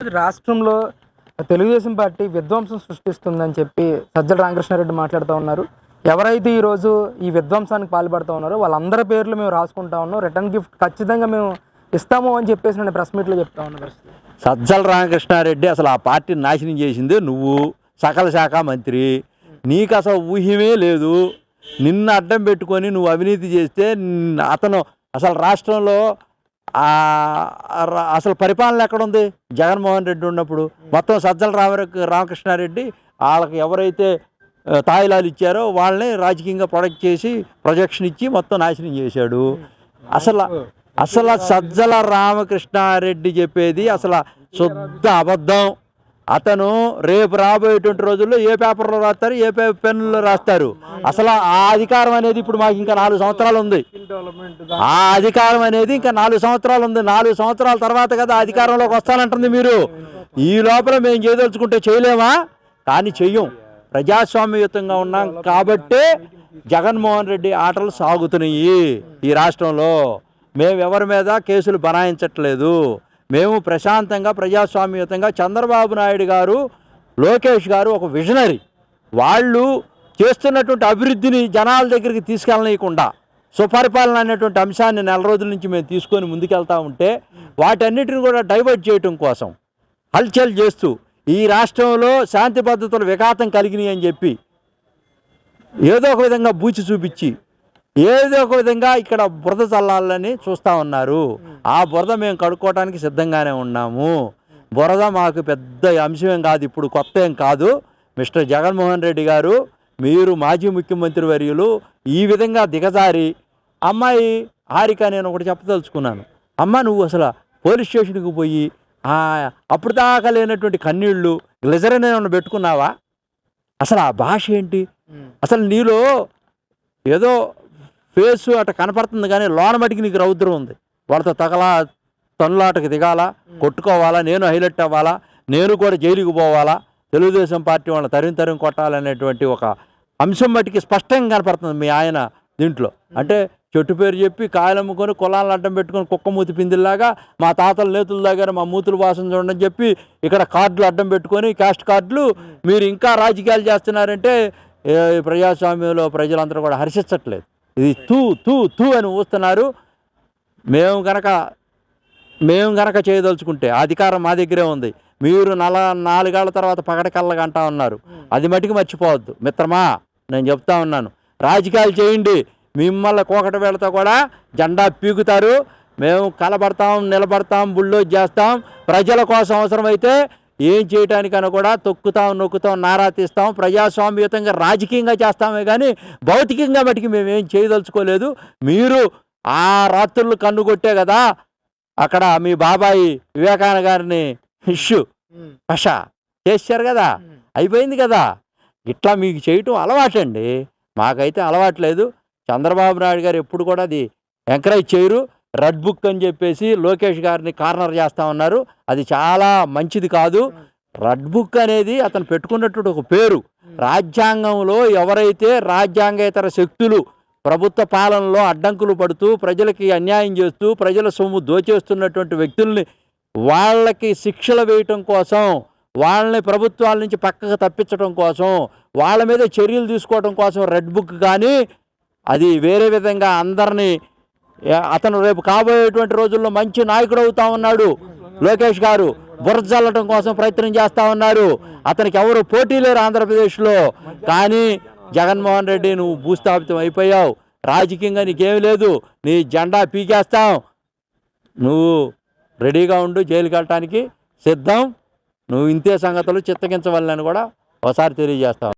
రాష్ట్రంలో తెలుగుదేశం పార్టీ విధ్వంసం సృష్టిస్తుందని చెప్పి సజ్జల రామకృష్ణారెడ్డి మాట్లాడుతూ ఉన్నారు. ఎవరైతే ఈరోజు ఈ విధ్వంసానికి పాల్పడుతూ ఉన్నారో వాళ్ళందరి పేర్లు మేము రాసుకుంటా ఉన్నాం. రిటర్న్ గిఫ్ట్ ఖచ్చితంగా మేము ఇస్తాము అని చెప్పేసి నేను ప్రెస్ మీట్లో చెప్తా ఉన్నాను సజ్జల రామకృష్ణారెడ్డి అసలు ఆ పార్టీని నాశనం చేసింది నువ్వు సకల శాఖ మంత్రి. నీకు అసలు ఊహ్యమే లేదు. నిన్ను అడ్డం పెట్టుకొని నువ్వు అవినీతి చేస్తే అతను అసలు రాష్ట్రంలో అసలు పరిపాలన ఎక్కడుంది? జగన్మోహన్ రెడ్డి ఉన్నప్పుడు మొత్తం సజ్జల రామ రామకృష్ణారెడ్డి వాళ్ళకి ఎవరైతే తాయిలాలు ఇచ్చారో వాళ్ళని రాజకీయంగా ప్రొడక్ట్ చేసి ప్రొజెక్షన్ ఇచ్చి మొత్తం నాశనం చేశాడు. అసలు అసలు సజ్జల రామకృష్ణారెడ్డి చెప్పేది అసలు శుద్ధ అబద్ధం. అతను రేపు రాబోయేటువంటి రోజుల్లో ఏ పేపర్లో రాస్తారు ఏ పే పెన్నులో రాస్తారు. అసలు ఆ అధికారం అనేది ఇప్పుడు మాకు ఇంకా నాలుగు సంవత్సరాలు ఉంది. ఆ అధికారం అనేది ఇంకా నాలుగు సంవత్సరాలు ఉంది. నాలుగు సంవత్సరాల తర్వాత కదా అధికారంలోకి వస్తానంటుంది మీరు. ఈ లోపల మేము చేయదలుచుకుంటే చేయలేమా? కానీ చెయ్యం. ప్రజాస్వామ్యయుతంగా ఉన్నాం కాబట్టే జగన్మోహన్ రెడ్డి ఆటలు సాగుతున్నాయి ఈ రాష్ట్రంలో. మేము ఎవరి మీద కేసులు బనాయించట్లేదు. మేము ప్రశాంతంగా ప్రజాస్వామ్యతంగా చంద్రబాబు నాయుడు గారు లోకేష్ గారు ఒక విజనరీ. వాళ్ళు చేస్తున్నటువంటి అభివృద్ధిని జనాల దగ్గరికి తీసుకెళ్ళనీయకుండా సుపరిపాలన అనేటువంటి అంశాన్ని నెల రోజుల నుంచి మేము తీసుకొని ముందుకెళ్తా ఉంటే వాటన్నిటిని కూడా డైవర్ట్ చేయటం కోసం హల్చల్ చేస్తూ ఈ రాష్ట్రంలో శాంతి భద్రతలు విఘాతం కలిగినాయి అని చెప్పి ఏదో ఒక విధంగా బూచి చూపించి ఏదో ఒక విధంగా ఇక్కడ బురద చల్లాలని చూస్తూ ఉన్నారు. ఆ బురద మేము కడుక్కోవడానికి సిద్ధంగానే ఉన్నాము. బురద మాకు పెద్ద అంశమేం కాదు ఇప్పుడు కొత్త ఏం కాదు. మిస్టర్ జగన్మోహన్ రెడ్డి గారు మీరు మాజీ ముఖ్యమంత్రి వర్యులు ఈ విధంగా దిగజారి అమ్మాయి హారిక నేను ఒకటి చెప్పదలుచుకున్నాను. అమ్మ నువ్వు అసలు పోలీస్ స్టేషన్కి పోయి ఆ అప్పుడు దాకా లేనటువంటి కన్నీళ్ళు గ్లిజరిన్ ఏమైనా పెట్టుకున్నావా? అసలు ఆ భాష ఏంటి? అసలు నీలో ఏదో ఫేసు అట కనపడుతుంది కానీ లోన మటుకి నీకు రౌద్రం ఉంది. వాళ్ళతో తగలా తనులాటకు దిగాలా కొట్టుకోవాలా నేను హైలైట్ అవ్వాలా నేను కూడా జైలుకి పోవాలా తెలుగుదేశం పార్టీ వాళ్ళని తరిం తరిం కొట్టాలనేటువంటి ఒక అంశం మటుకి స్పష్టంగా కనపడుతుంది మీ ఆయన దీంట్లో. అంటే చెట్టు పేరు చెప్పి కాయలు అమ్ముకొని కులాలను అడ్డం పెట్టుకొని కుక్క మూతి పిందిలాగా మా తాతల నేతుల దగ్గర మా మూతులు వాసన చూడని చెప్పి ఇక్కడ కార్డులు అడ్డం పెట్టుకొని క్యాస్ట్ కార్డులు మీరు ఇంకా రాజకీయాలు చేస్తున్నారంటే ప్రజాస్వామ్యంలో ప్రజలందరూ కూడా హర్షించట్లేదు. ఇది తూ తూ తూ అని ఊస్తున్నారు. మేము గనక మేము గనక చేయదలుచుకుంటే అధికారం మా దగ్గరే ఉంది. మీరు నల నాలుగేళ్ళ తర్వాత పగడకల్లగా అంటా ఉన్నారు. అది మటుకు మర్చిపోవద్దు. మిత్రమా నేను చెప్తా ఉన్నాను. రాజకీయాలు చేయండి. మిమ్మల్ని కోకట వేళతో కూడా జెండా పీకుతారు. మేము కలబడతాం నిలబడతాం బుల్డోజ్ చేస్తాం. ప్రజల కోసం అవసరమైతే ఏం చేయటానికైనా కూడా తొక్కుతాం నొక్కుతాం నారా తీస్తాం ప్రజాస్వామ్యయుతంగా రాజకీయంగా చేస్తామే కానీ భౌతికంగా మటుకు మేము ఏం చేయదలుచుకోలేదు. మీరు ఆ రాత్రులు కన్ను కొట్టే కదా అక్కడ మీ బాబాయి వివేకానంద గారిని ఇష్యూ పష చేశారు కదా అయిపోయింది కదా. ఇట్లా మీకు చేయటం అలవాటండి. మాకైతే అలవాట్లేదు చంద్రబాబు నాయుడు గారు ఎప్పుడు కూడా అది ఎంకరేజ్ చేయరు. రెడ్ బుక్ అని చెప్పేసి లోకేష్ గారిని కార్నర్ చేస్తా ఉన్నారు. అది చాలా మంచిది కాదు. రెడ్ బుక్ అనేది అతను పెట్టుకున్నటువంటి ఒక పేరు. రాజ్యాంగంలో ఎవరైతే రాజ్యాంగేతర శక్తులు ప్రభుత్వ పాలనలో అడ్డంకులు పడుతూ ప్రజలకి అన్యాయం చేస్తూ ప్రజల సొమ్ము దోచేస్తున్నటువంటి వ్యక్తుల్ని వాళ్ళకి శిక్షలు వేయటం కోసం వాళ్ళని ప్రభుత్వాల నుంచి పక్కకు తప్పించడం కోసం వాళ్ళ మీద చర్యలు తీసుకోవడం కోసం రెడ్ బుక్ కానీ అది వేరే విధంగా అందరినీ అతను రేపు కాబోయేటువంటి రోజుల్లో మంచి నాయకుడు అవుతా ఉన్నాడు. లోకేష్ గారు బురద చల్లటం కోసం ప్రయత్నం చేస్తా ఉన్నారు అతనికి ఎవరు పోటీ లేరు ఆంధ్రప్రదేశ్లో. కానీ జగన్మోహన్ రెడ్డి నువ్వు భూస్థాపితం అయిపోయావు. రాజకీయంగా నీకేమీ లేదు. నీ జెండా పీకేస్తాం. నువ్వు రెడీగా ఉండు జైలుకి వెళ్ళటానికి సిద్ధం. నువ్వు ఇంతే సంగతులు చిత్తగించవాలని కూడా ఒకసారి తెలియజేస్తావు